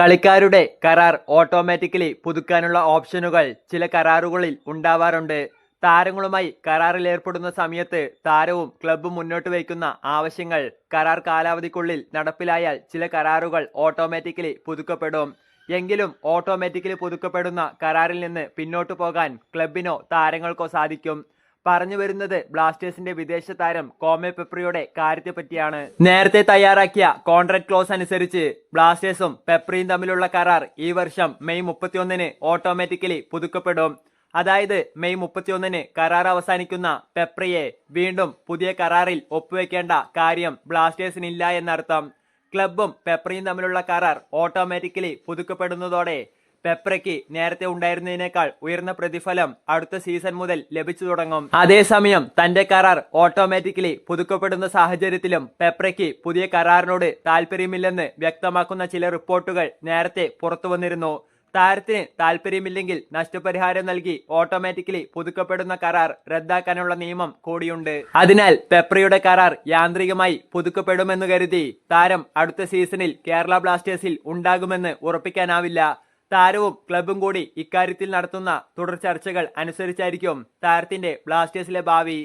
കളിക്കാരുടെ കരാർ ഓട്ടോമാറ്റിക്കലി പുതുക്കാനുള്ള ഓപ്ഷനുകൾ ചില കരാറുകളിൽ ഉണ്ടാവാറുണ്ട്. താരങ്ങളുമായി കരാറിൽ ഏർപ്പെടുന്ന സമയത്ത് താരവും ക്ലബ്ബും മുന്നോട്ട് വയ്ക്കുന്ന ആവശ്യങ്ങൾ കരാർ കാലാവധിക്കുള്ളിൽ നടപ്പിലായാൽ ചില കരാറുകൾ ഓട്ടോമാറ്റിക്കലി പുതുക്കപ്പെടും. എങ്കിലും ഓട്ടോമാറ്റിക്കലി പുതുക്കപ്പെടുന്ന കരാറിൽ നിന്ന് പിന്നോട്ടു പോകാൻ ക്ലബിനോ താരങ്ങൾക്കോ സാധിക്കും. പറഞ്ഞു വരുന്നത് ബ്ലാസ്റ്റേഴ്സിന്റെ വിദേശ താരം കോമെ പെപ്രിയുടെ കാര്യത്തെ പറ്റിയാണ്. നേരത്തെ തയ്യാറാക്കിയ കോൺട്രാക്ട് ക്ലോസ് അനുസരിച്ച് ബ്ലാസ്റ്റേഴ്സും പെപ്രിയും തമ്മിലുള്ള കരാർ ഈ വർഷം മെയ് മുപ്പത്തിയൊന്നിന് ഓട്ടോമാറ്റിക്കലി പുതുക്കപ്പെടും. അതായത് മെയ് മുപ്പത്തിയൊന്നിന് കരാർ അവസാനിക്കുന്ന പെപ്രിയെ വീണ്ടും പുതിയ കരാറിൽ ഒപ്പുവെക്കേണ്ട കാര്യം ബ്ലാസ്റ്റേഴ്സിനില്ല എന്നർത്ഥം. ക്ലബും പെപ്രിയും തമ്മിലുള്ള കരാർ ഓട്ടോമാറ്റിക്കലി പുതുക്കപ്പെടുന്നതോടെ പെപ്രയ്ക്ക് നേരത്തെ ഉണ്ടായിരുന്നതിനേക്കാൾ ഉയർന്ന പ്രതിഫലം അടുത്ത സീസൺ മുതൽ ലഭിച്ചു തുടങ്ങും. അതേസമയം തന്റെ കരാർ ഓട്ടോമാറ്റിക്കലി പുതുക്കപ്പെടുന്ന സാഹചര്യത്തിലും പെപ്രയ്ക്ക് പുതിയ കരാറിനോട് താല്പര്യമില്ലെന്ന് വ്യക്തമാക്കുന്ന ചില റിപ്പോർട്ടുകൾ നേരത്തെ പുറത്തു വന്നിരുന്നു താരത്തിന് താല്പര്യമില്ലെങ്കിൽ നഷ്ടപരിഹാരം നൽകി ഓട്ടോമാറ്റിക്കലി പുതുക്കപ്പെടുന്ന കരാർ റദ്ദാക്കാനുള്ള നിയമം കൂടിയുണ്ട്. അതിനാൽ പെപ്രയുടെ കരാർ യാന്ത്രികമായി പുതുക്കപ്പെടുമെന്ന് കരുതി താരം അടുത്ത സീസണിൽ കേരള ബ്ലാസ്റ്റേഴ്സിൽ ഉണ്ടാകുമെന്ന് ഉറപ്പിക്കാനാവില്ല. താരവും ക്ലബും കൂടി ഇക്കാര്യത്തിൽ നടത്തുന്ന തുടർ ചർച്ചകൾ അനുസരിച്ചായിരിക്കും താരത്തിന്റെ ബ്ലാസ്റ്റേഴ്സിലെ ഭാവി